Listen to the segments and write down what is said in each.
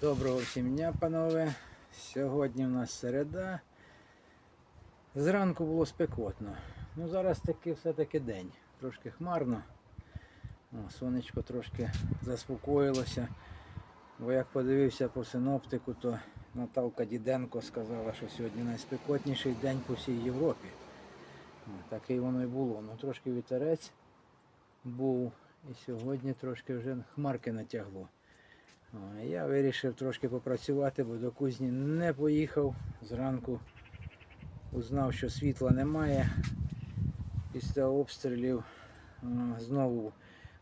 Доброго всім дня, панове. Сьогодні в нас середа. Зранку було спекотно. Ну зараз таки все-таки день. Трошки хмарно. О, сонечко трошки заспокоїлося. Бо як подивився по синоптику, то Наталка Діденко сказала, що сьогодні найспекотніший день по всій Європі. Таке воно і було. Ну трошки вітерець був. І сьогодні трошки вже хмарки натягло. Я вирішив трошки попрацювати, бо до кузні не поїхав. Зранку узнав, що світла немає. Після обстрілів знову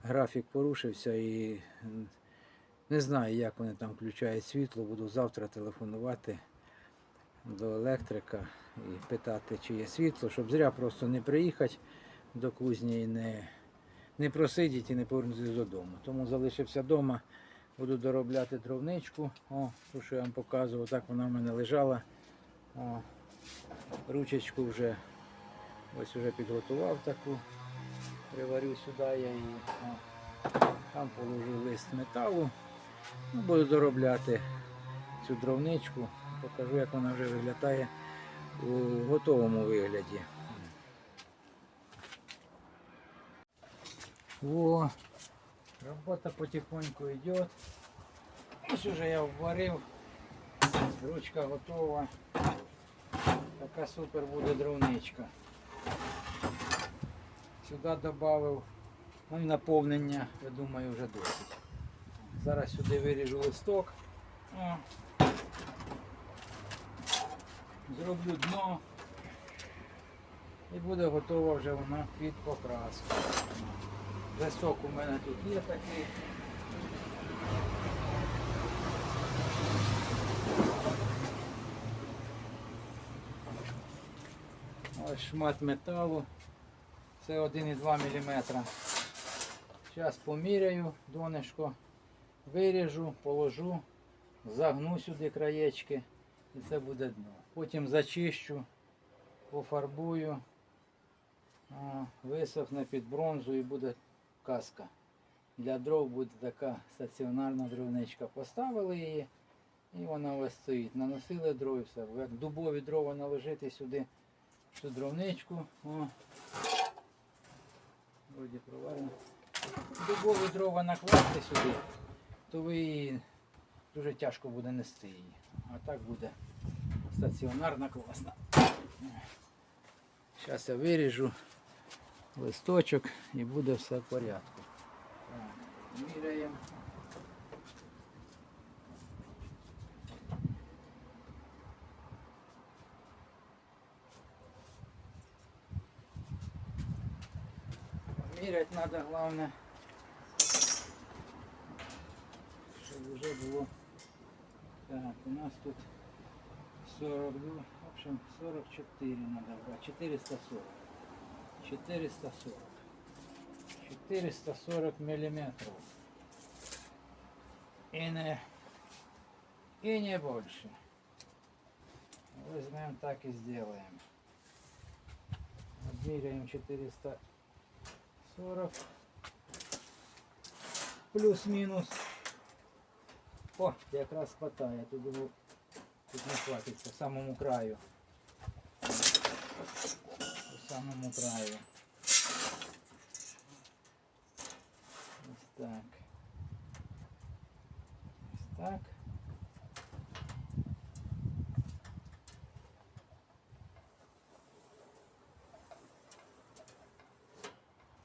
графік порушився і не знаю, як вони там включають світло. Буду завтра телефонувати до електрика і питати, чи є світло, щоб зря просто не приїхати до кузні і не, не просидіти і не повернутися додому. Тому залишився вдома. Буду доробляти дровничку. О, ту, що я вам показував, так вона в мене лежала. О, ручечку вже ось вже підготував таку. Приварю сюди я її. О, там положу лист металу. Ну, буду доробляти цю дровничку. Покажу, як вона вже виглядає у готовому вигляді. О, Робота потихоньку йде. Ось уже я вварив. Ручка готова. Така супер буде дровничка. Сюди додав ну, і наповнення, я думаю, вже досить. Зараз сюди виріжу листок. Зроблю дно. І буде готова вже вона під покраску. Листок у мене тут є такий. Ось шмат металу. Це 1,2 мм. Зараз поміряю донышко, виріжу, положу, загну сюди краєчки і це буде дно. Потім зачищу, пофарбую. Висохне під бронзу і буде каска. Для дров буде така стаціонарна дровничка. Поставили її і вона ось стоїть. Наносили дров і все. Як дубові дрова наложити сюди цю дровничку. О. Вроді проварено. Дубові дрова накласти сюди, то ви її дуже тяжко буде нести її. А так буде стаціонарна класна. Зараз я виріжу листочок і буде все в порядку. Міряємо. Міряти треба головне, щоб вже було. Так, у нас тут 42, в общем 44 надо брать, 440. 440. 440 миллиметров. И не, и не больше. Возьмем так и сделаем. Отмеряем 440. Плюс-минус. О, якраз хватає. Тут, було- тут не хватиться, в самому краю. Самому краю. Ось так. Ось так.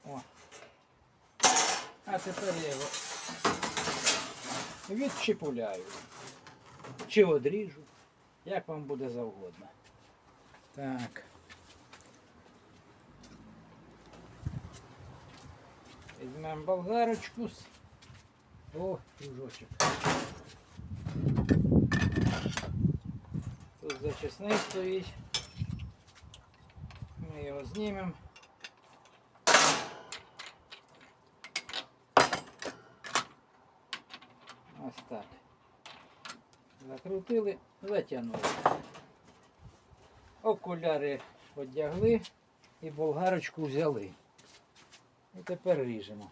О. А тепер я його відчіпуляю. Чи одріжу, як вам буде завгодно. Так. Візьмемо болгарочку. О, кружочок. Тут зачисний стоїть. Ми його знімемо. Ось так. Закрутили, затягнули. Окуляри одягли і болгарочку взяли. І тепер ріжемо.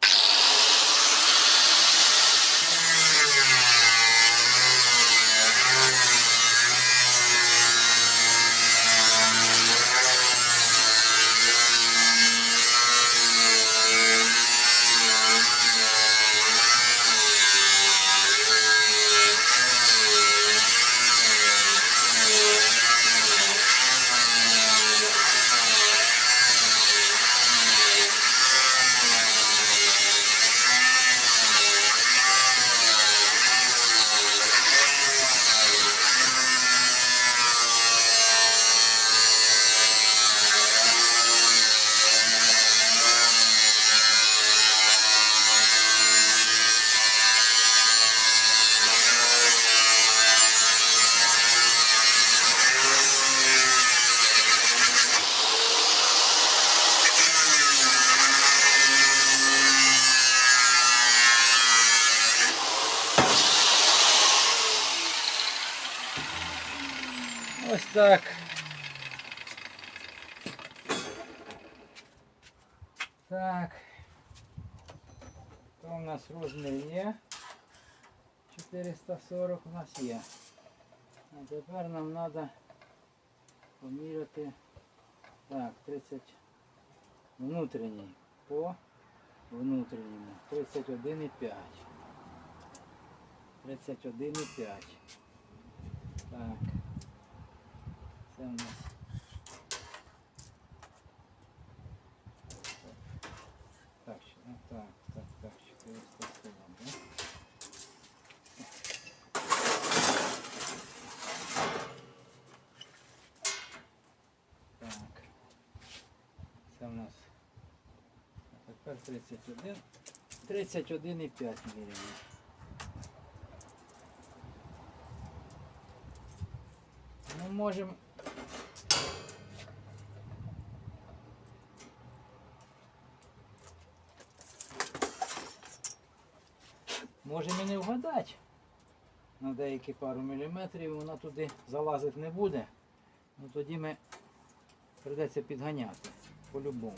Так. Так. То у нас розмір є. 440 у нас є. А тепер нам треба поміряти. Так, 30 внутрішній по внутрішньому. 31,5. 31,5. Так. Це у нас. Так, ну, так, так, так, 440, да? Так. Це у нас. А тепер 31. 31,5 міряємо. Ми можемо. Можемо і не вгадати. На деякі пару міліметрів вона туди залазити не буде. Ну тоді ми прийдеться підганяти по-любому.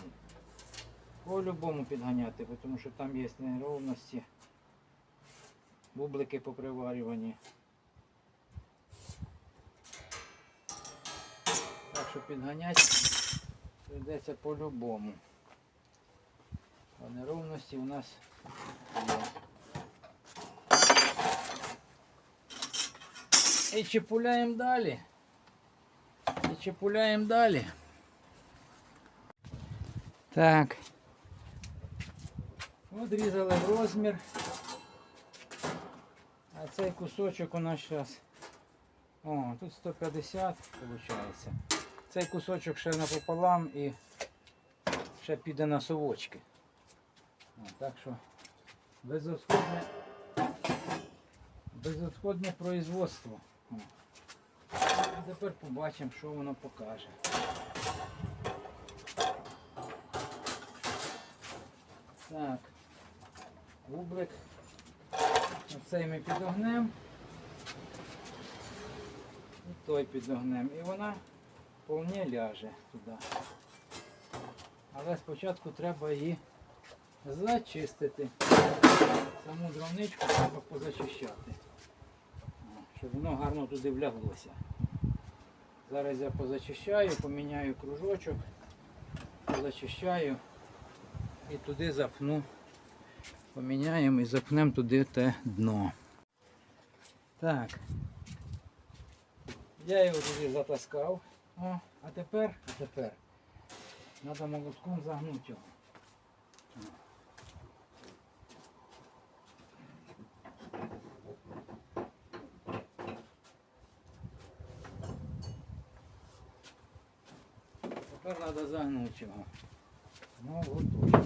По-любому підганяти, тому що там є неровності, бублики по приварюванні. Так що підганяти прийдеться по-любому. А неровності у нас є. І чіпуляємо далі. І чіпуляємо далі. Так. Одрізали розмір. А цей кусочок у нас зараз. О, тут 150 виходить. Цей кусочок ще напополам і ще піде на совочки. О, так що безотходне, безотходне производство. Тепер побачимо, що воно покаже. Так, бублик. Оцей ми підогнемо. І той підогнемо. І вона повні ляже туди. Але спочатку треба її зачистити. Саму дровничку треба позачищати. Щоб воно гарно туди вляглося. Зараз я позачищаю, поміняю кружочок, позачищаю і туди запну. Поміняємо і запнемо туди те дно. Так. Я його туди затаскав. О, а тепер, а тепер треба молотком загнути його. Тепер треба загнути його. Ну, готово.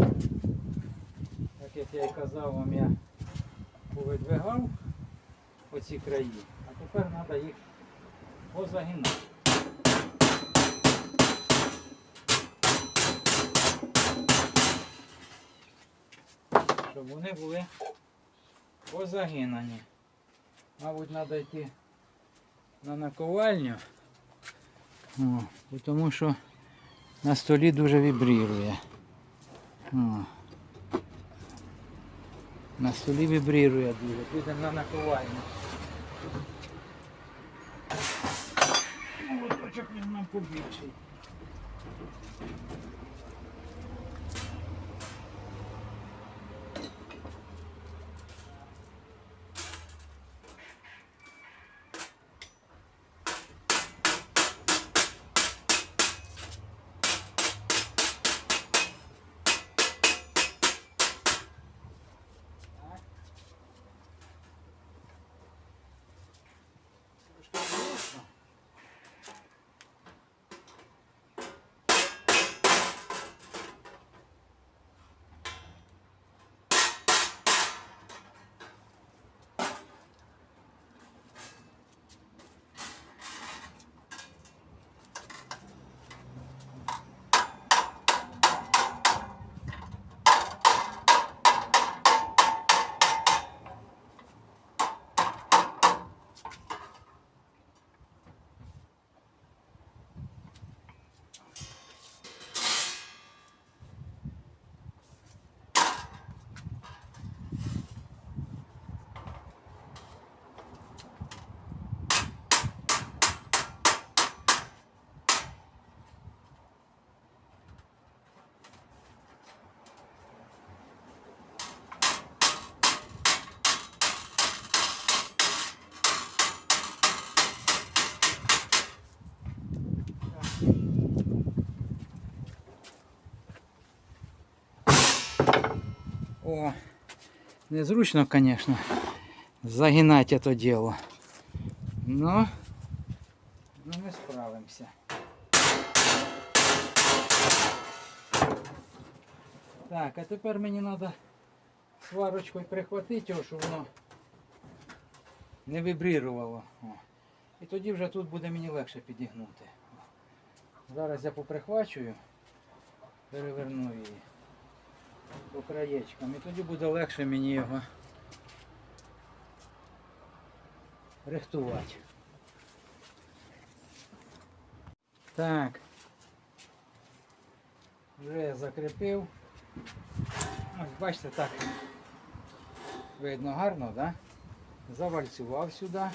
Так як я і казав вам, я повидвигав оці краї, а тепер треба їх позагинати. Щоб вони були позагинані. Мабуть, треба йти на наковальню. О, тому що на столі дуже вібрірує. О. На столі вібрірує дуже. Підемо на наковальню. Ну, лоточок нам побільший. О, незручно, конечно, загинать это дело. Но, но мы справимся. Так, а тепер мені треба сварочкою прихватити його, щоб воно не вибрірувало. О. І тоді вже тут буде мені легше підігнути. Зараз я поприхвачую, переверну її по краєчкам. І тоді буде легше мені його рихтувати. Так. Вже закріпив. Ось бачите, так. Видно гарно, да? Завальцював сюди.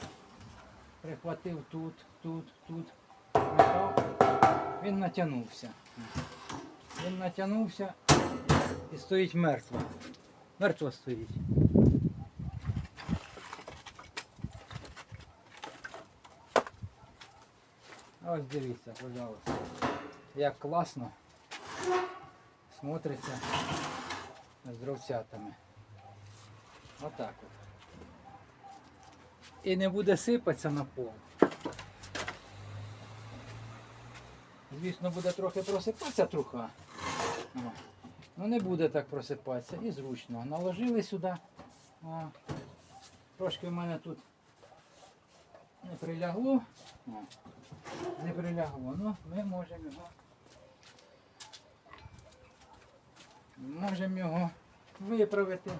Прихватив тут, тут, тут. Він натягнувся. Він натягнувся стоїть мертво. Мертво стоїть. Ось дивіться, пожалуйста. Як класно смотриться з дровцятами. Отак от. І не буде сипатися на пол. Звісно, буде трохи просипатися труха. Ну не буде так просипатися і зручно. Наложили сюди. О. Трошки в мене тут не прилягло. О. Не прилягло. Ну, ми можемо його. Можемо його виправити.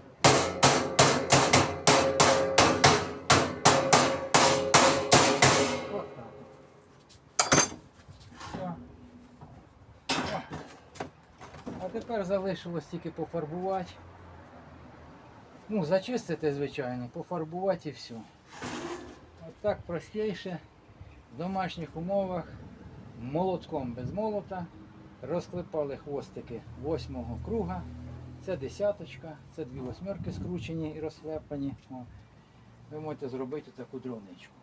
От так. Все. О. А тепер залишилось тільки пофарбувати. Ну, зачистити, звичайно, пофарбувати і все. От так простіше в домашніх умовах молотком без молота розклепали хвостики восьмого круга. Це десяточка, це дві восьмерки скручені і розклепані. Ви можете зробити таку дровничку.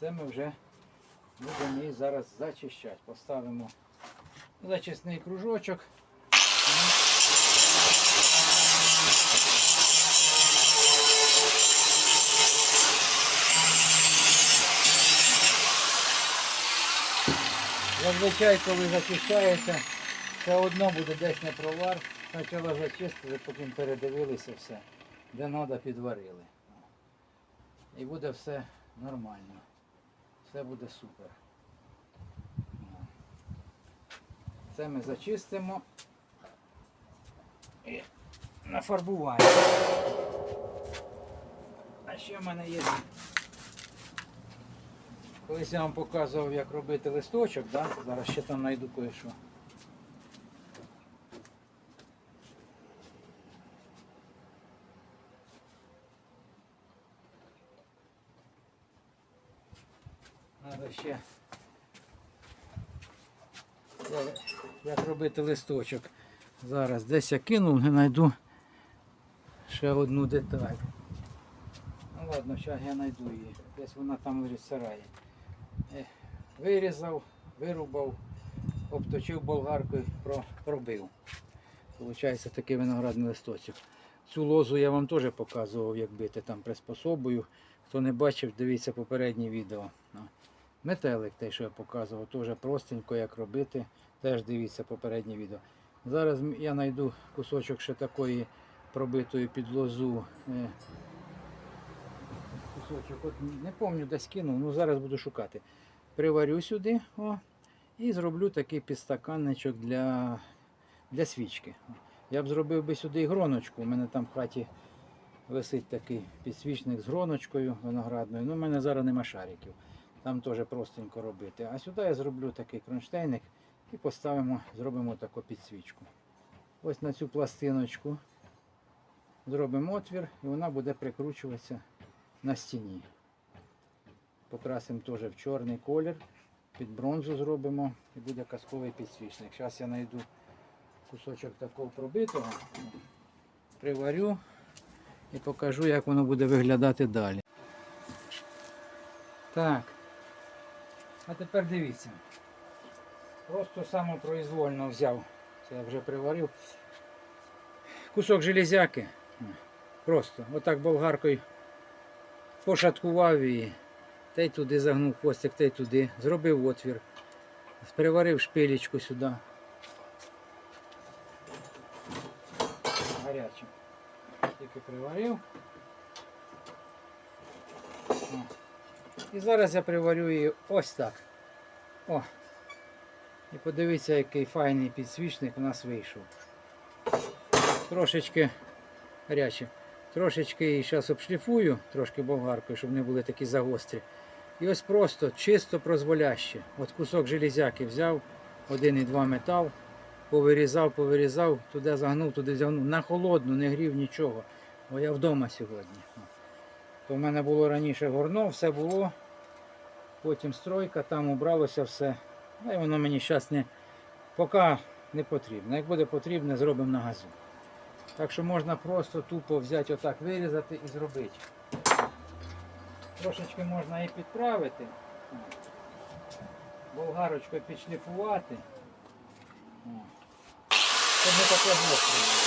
Це ми вже будемо її зараз зачищати. Поставимо зачисний кружочок. Зазвичай, коли зачищається, все одно буде десь не провар. Спочатку зачистили, потім передивилися все, де треба підварили. І буде все нормально. Все буде супер. Це ми зачистимо і нафарбуваємо. А ще в мене є. Колись я вам показував, як робити листочок, да? зараз ще там знайду кое-що. Треба ще Е, як робити листочок. Зараз десь я кинув, не знайду ще одну деталь. Ну ладно, зараз я знайду її. Десь вона там в сараї. Е, Вирізав, вирубав, обточив болгаркою, про- пробив. Получається такий виноградний листочок. Цю лозу я вам теж показував, як бити там приспособою. Хто не бачив, дивіться попереднє відео. Метелик, те, що я показував, теж простенько, як робити. Теж дивіться попереднє відео. Зараз я знайду кусочок ще такої пробитої під лозу. е, Кусочок, от не пам'ятаю, десь кинув, ну зараз буду шукати. Приварю сюди о, і зроблю такий підстаканничок для, для свічки. Я б зробив би сюди і гроночку. У мене там в хаті висить такий підсвічник з гроночкою виноградною. Ну, у мене зараз нема шариків. Там теж простенько робити. А сюди я зроблю такий кронштейник і поставимо, зробимо таку підсвічку. Ось на цю пластиночку зробимо отвір і вона буде прикручуватися на стіні. Покрасимо теж в чорний колір, під бронзу зробимо і буде казковий підсвічник. Зараз я знайду кусочок такого пробитого, приварю і покажу, як воно буде виглядати далі. Так. А тепер дивіться. Просто самопроізвольно взяв. Це я вже приварив. кусок железяки. Просто отак болгаркою пошаткував її. Та й туди загнув хвостик, та й туди. Зробив отвір. Приварив шпилечку сюди. Гарячим. Тільки приварив. І зараз я приварю її ось так. О. І подивіться, який файний підсвічник у нас вийшов. Трошечки гаряче. Трошечки її зараз обшліфую, трошки болгаркою, щоб не були такі загострі. І ось просто чисто прозволяще. От кусок железяки взяв, 1,2 метал, повирізав, повирізав, туди загнув, туди взягнув. На холодну, не грів нічого. Бо я вдома сьогодні. То в мене було раніше горно, все було. Потім стройка, там убралося все. Ну і воно мені зараз не поки не потрібно. Як буде потрібно, зробимо на газу. Так що можна просто тупо взяти отак, вирізати і зробити. Трошечки можна і підправити. Болгарочкою підшліфувати. Щоб не таке гостре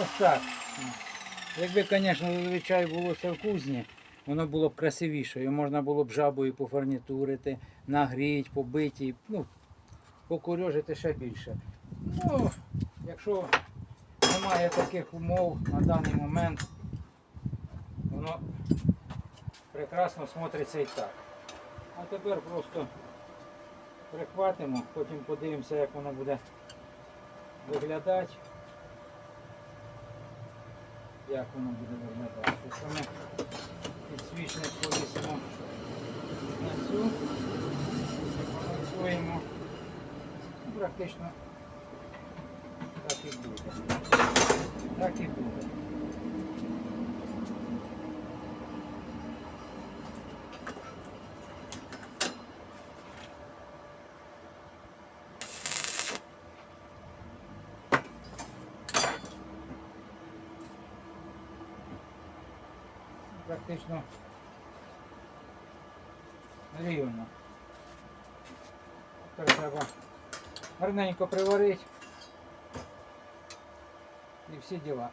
Ось так. Якби, звісно, зазвичай було це в кузні, воно було б красивіше. Його можна було б жабою пофарнітурити, нагріти, побити, ну, покурьожити ще більше. Ну, якщо немає таких умов на даний момент, воно прекрасно смотриться і так. А тепер просто прихватимо, потім подивимося, як воно буде виглядати як воно буде виглядати. Саме підсвічник повісимо на цю, працюємо, практично так і буде. Так і буде. практично рівно. Тепер треба гарненько приварити і всі діла.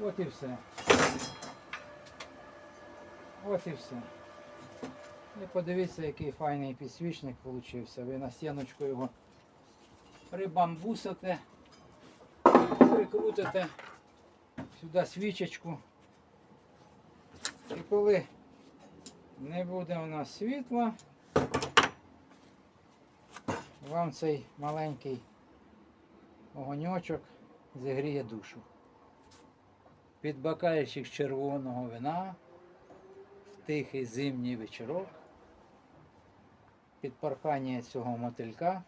От і все. От і все. І подивіться, який файний підсвічник получився. Ви на стіночку його прибамбусите, прикрутите сюди свічечку. І коли не буде у нас світла, вам цей маленький огоньочок зігріє душу під бокальчик червоного вина тихий зимній вечорок, під паркання цього мотилька.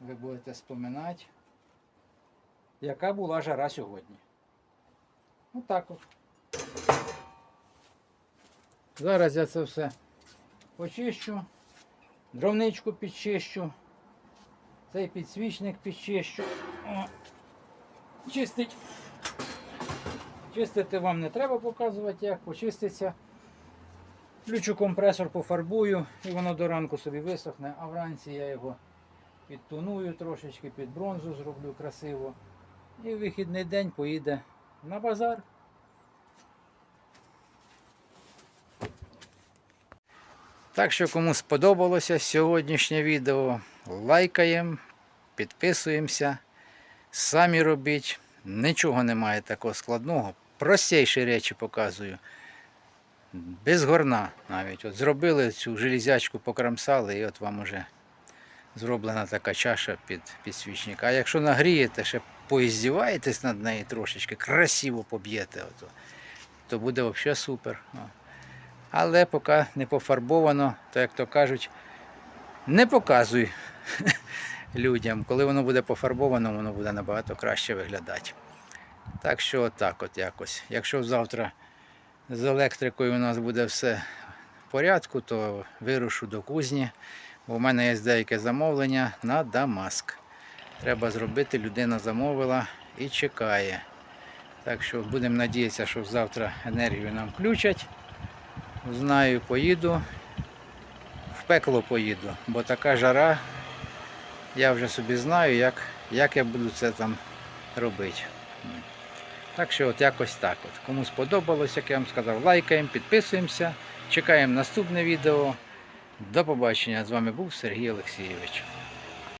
Ви будете споминати, яка була жара сьогодні. Отак от. Зараз я це все почищу, дровничку підчищу, цей підсвічник підчищу. О чистить. Чистити вам не треба показувати, як почиститься. Включу компресор, пофарбую і воно до ранку собі висохне, а вранці я його підтоную трошечки, під бронзу зроблю красиво. І в вихідний день поїде на базар. Так що, кому сподобалося сьогоднішнє відео, лайкаємо, підписуємося, самі робіть. Нічого немає такого складного. Простіші речі показую. Без горна навіть. От зробили цю железячку, покрамсали, і от вам уже зроблена така чаша під підсвічник. А якщо нагрієте, ще поіздіваєтесь над нею трошечки, красиво поб'єте, то буде взагалі супер. Але поки не пофарбовано, то як то кажуть, не показуй людям. Коли воно буде пофарбовано, воно буде набагато краще виглядати. Так що отак от якось. Якщо завтра з електрикою у нас буде все в порядку, то вирушу до кузні. Бо в мене є деяке замовлення на Дамаск. Треба зробити, людина замовила і чекає. Так що будемо надіятися, що завтра енергію нам включать. Знаю, поїду. В пекло поїду, бо така жара. Я вже собі знаю, як, як я буду це там робити. Так що от якось так. От. Кому сподобалось, як я вам сказав, лайкаємо, підписуємося, чекаємо наступне відео. До побачення. З вами був Сергій Олексійович.